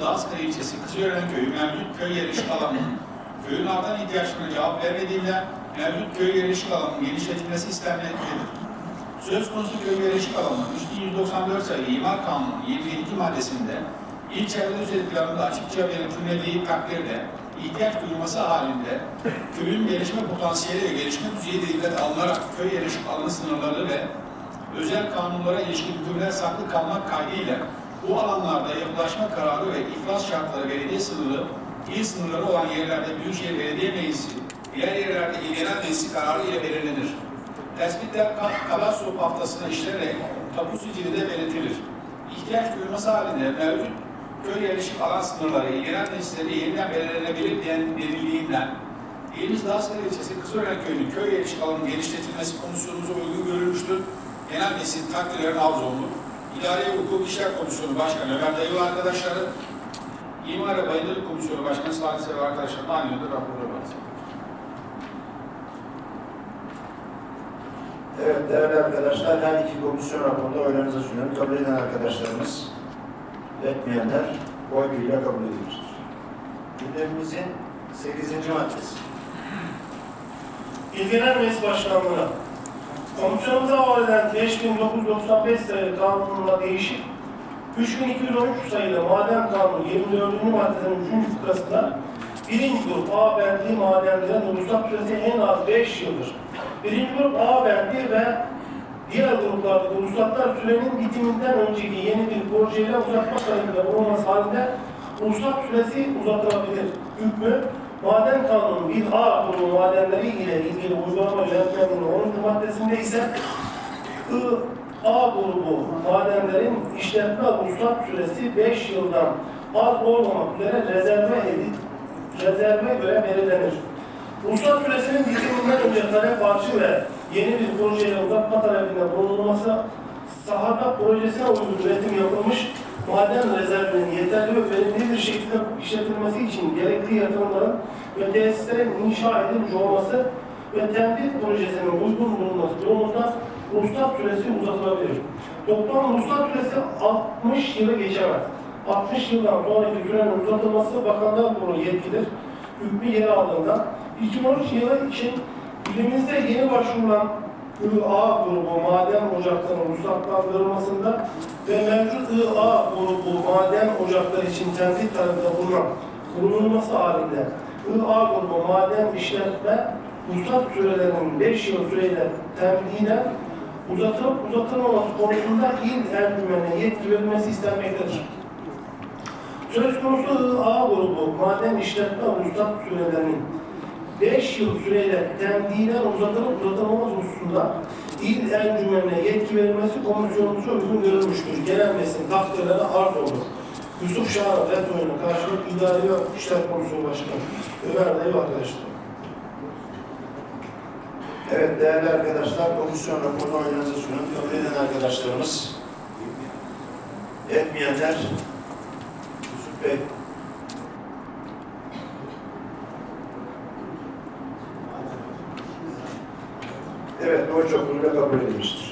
İlimizin Dağıskale ilçesi Kızılören Köyü mevcut köy yerleşik alanının köyün artan ihtiyaçlarına cevap vermediğinden mevcut köy yerleşik alanının genişletilmesi istenmektedir. Söz konusu köy yerleşik alanı 3194 sayılı İmar Kanunu'nun 22. maddesinde İl Çevre Düzeni Planı'nda açıkça belirtilmediği takdirde ihtiyaç duyulması halinde köyün gelişme potansiyeli ve gelişme düzeyi dikkate alınarak köy yerleşik alanı sınırları ve özel kanunlara ilişkin hükümler saklı kalmak kaydıyla bu alanlarda yapılaşma kararı ve iflas şartları belediye sınırı, il sınırları olan yerlerde Büyükşehir Belediye Meclisi, diğer yerlerde il meclisi kararı ile belirlenir. Tespitler ka- kadastro haftasına işlenerek tapu sicilinde belirtilir. İhtiyaç duyulması halinde mevcut köy yerleşik alan sınırları il genel meclisleri yeniden belirlenebilir denildiğinden İlimiz Dağıskale ilçesi Kızılören Köyü'nün köy yerleşik alanının genişletilmesi komisyonumuza uygun görülmüştür. Genel meclisin takdirlerine arz olunur. İdari Hukuk İşler Komisyonu Başkanı Ömer Dayılı arkadaşları, İmar ve Bayındırlık Komisyonu Başkanı Salih Sever arkadaşlarına aynı yönde raporları. Evet değerli arkadaşlar, her iki komisyon raporunda oylarınıza sunuyorum. Kabul eden arkadaşlarımız, etmeyenler oy birliğiyle kabul edilmiştir. Gündemimizin 8. maddesi. İl Genel Meclis Başkanlığı'na komisyonumuza havale edilen 5995 sayılı kanunla değişik 3213 sayılı Maden Kanunu 24. maddenin 3. fıkrasında birinci grup A bendi madenlerin ruhsat süresi en az 5 yıldır. Birinci grup A bendi ve diğer gruplardaki ruhsatlar sürenin bitiminden önceki yeni bir projeyle uzatma talebinde bulunması halinde ruhsat süresi uzatılabilir. Hükmü Maden Kanunu 1A grubu madenleri ile ilgili uygulama yönetmeliğinin 10. maddesinde ise I, A grubu madenlerin işletme ruhsat süresi 5 yıldan az olmamak üzere rezerve edip rezerve göre belirlenir. Ruhsat süresinin bitiminden önce talep arşı ve yeni bir projeyle uzatma talebinde bulunulması sahada projesine uygun üretim yapılmış maden rezervinin yeterli ve verimli bir şekilde işletilmesi için gerekli yatırımların ve tesislerin inşa edilmiş olması ve temdit projesinin uygun bulunması durumunda ruhsat süresi uzatılabilir. Toplam ruhsat süresi 60 yılı geçemez. 60 yıldan sonraki sürenin uzatılması bakanlar kurulu yetkidir. Hükmü yeri aldığında 2013 yılı için ilimizde yeni başvurulan IA grubu maden ocaklarının ruhsatlandırılmasında ve mevcut IA grubu maden ocakları için temsil talebinde bulunan bulunulması halinde IA grubu maden işletme ruhsat sürelerinin 5 yıl süreyle temdine uzatılıp uzatılmaması konusunda il encümene yetki verilmesi istenmektedir. Söz konusu A grubu maden işletme ruhsat sürelerinin 5 yıl süreyle temdilen uzatılıp uzatılmaması hususunda il encümenine yetki verilmesi komisyonumuza uygun görülmüştür. Genel meclisin takdirlerine arz olur. Yusuf Şahan red oyunu karşılık İdari ve İşler Komisyonu Başkanı Ömer Dayı arkadaşlar. Evet değerli arkadaşlar, komisyon raporunu oylarınıza sunuyorum. Kabul eden arkadaşlarımız, etmeyenler, Yusuf Bey. Evet, oy çokluğuyla kabul edilmiştir.